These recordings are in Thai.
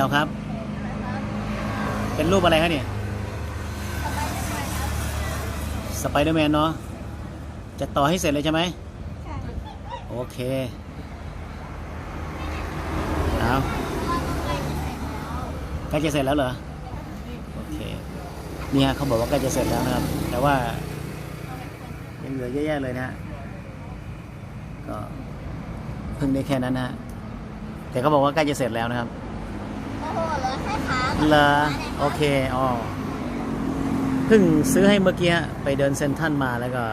เก่าครับ เป็นรูปอะไรครับเนี่ย สไปเดอร์แมนเนาะ จะต่อให้เสร็จเลยใช่ไหมโอเค เอาใกล้จะเสร็จแล้วเหรอ โอเคเนี่ยเขาบอกว่าใกล้จะเสร็จแล้วนะครับ แต่ว่ายังเหลือเยอะแยะเลยนะฮะ ก็เพิ่งได้แค่นั้นนะฮะ แต่เขาบอกว่าใกล้จะเสร็จแล้วนะครับโอ้โหเหรอแค่ขาเหรอโอเคอ๋อเพิ่งซื้อให้เมื่อกี้ฮะไปเดินเซ็นทรัลมาแล้วก็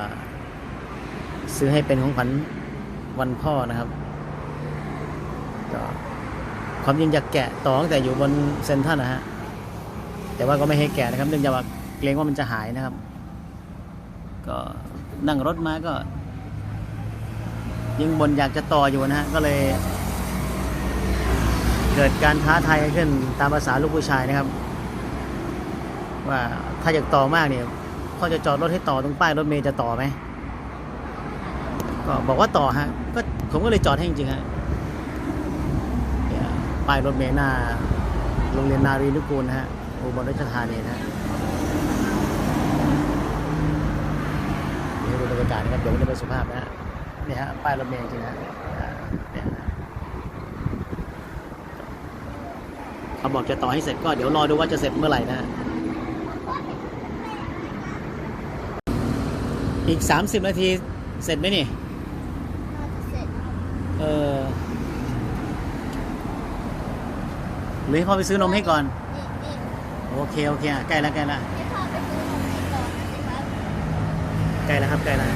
ซื้อให้เป็นของขวัญวันพ่อนะครับก็ความจริงจะแกะต่อตั้งแต่อยู่บนเซ็นทรัลนะฮะแต่ว่าก็ไม่ให้แกะนะครับเนื่องจากว่าเกรงว่ามันจะหายนะครับ ก็นั่งรถมาก็ ยังบนอยากจะต่ออยู่นะฮะก็เลย เกิดการท้าทายกันขึ้นตามภาษาลูกผู้ชายนะครับ ว่าถ้าอยากต่อมากเนี่ยเขาจะจอดรถให้ต่อตรงป้ายรถเมย์จะต่อไหมก็บอกว่าต่อฮะก็ผมก็เลยจอดให้จริงๆฮะป้ายรถเมย์หน้าโรงเรียนนารีนุกูลนะฮะอุบลราชธานีนะฮะเดี๋ยวให้ดูบรรยากาศนะครับเดี๋ยวไม่ได้ไปสุภาพนะฮะเนี่ยฮะป้ายรถเมย์จริงนะเนี่ยฮะ เขาบอกจะต่อให้เสร็จก็เดี๋ยวรอดูว่าจะเสร็จเมื่อไหร่นะฮะอีก 30 นาทีเสร็จไหมนี่น่าจะเสร็จเออหรือให้พ่อไปซื้อนมให้ก่อนนี่นี่โอเค โอเคอะใกล้แล้วใกล้แล้วให้พ่อไปซื้อนมให้ก่อนนะสิครับใกล้แล้วครับใกล้แล้ว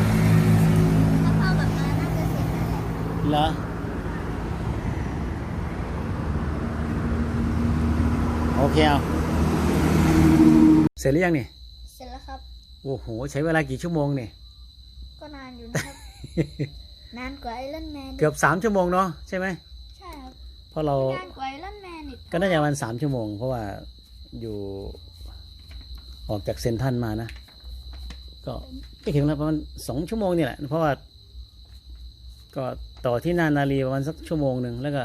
ถ้าพ่อกลับมาน่าจะเสร็จแล้วแหละเหรอ โอเคเอาเสร็จหรือยังนี่ เสร็จแล้วครับ โอ้โห ใช้เวลากี่ชั่วโมงนี่ ก็นานอยู่นะครับ นานกว่าไอรอนแมนเกือบสามชั่วโมงเนาะใช่ไหมใช่ครับเพราะเรานานกว่าไอรอนแมนอีกก็น่าจะประมาณสามชั่วโมง เพราะว่าอยู่ออกจากเซนทรันมานะ ก็ไม่ถึงแล้วประมาณสองชั่วโมงนี่แหละ เพราะว่า ก็ต่อที่นานารีประมาณสักชั่วโมงหนึ่งแล้วก็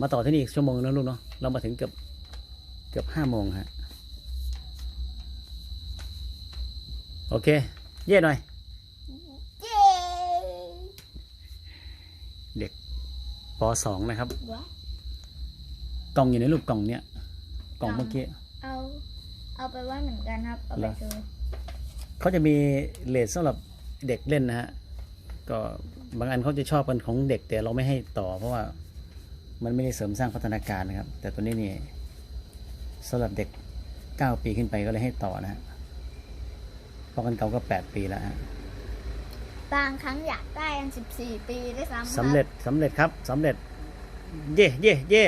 มาต่อที่นี่อีกชั่วโมงนึงนะลูกเนาะเรามาถึงเกือบ เกือบห้าโมงฮะ โอเค เย่หน่อยเย้เด็กปสองนะครับวะกล่องอยู่ในรูปกล่องเนี้ย กล่องเมื่อกี้ เอา เอาไปไว้เหมือนกันครับ เอาไปเหรอซื้อเขาจะมีเลทสำหรับเด็กเล่นนะฮะ ก็บางอันเขาจะชอบกันของเด็กแต่เราไม่ให้ต่อเพราะว่ามันไม่ได้เสริมสร้างพัฒนาการนะครับ แต่ตัวนี้นี่ สำหรับเด็กเก้าปีขึ้นไปก็เลยให้ต่อนะฮะเพราะกันเก่าก็แปดปีแล้วฮะบางครั้งอยากได้อันสิบสี่ปีได้วยซ้ำคบสำเร็จสำเร็จครับสำเร็จ เย่เย่เย่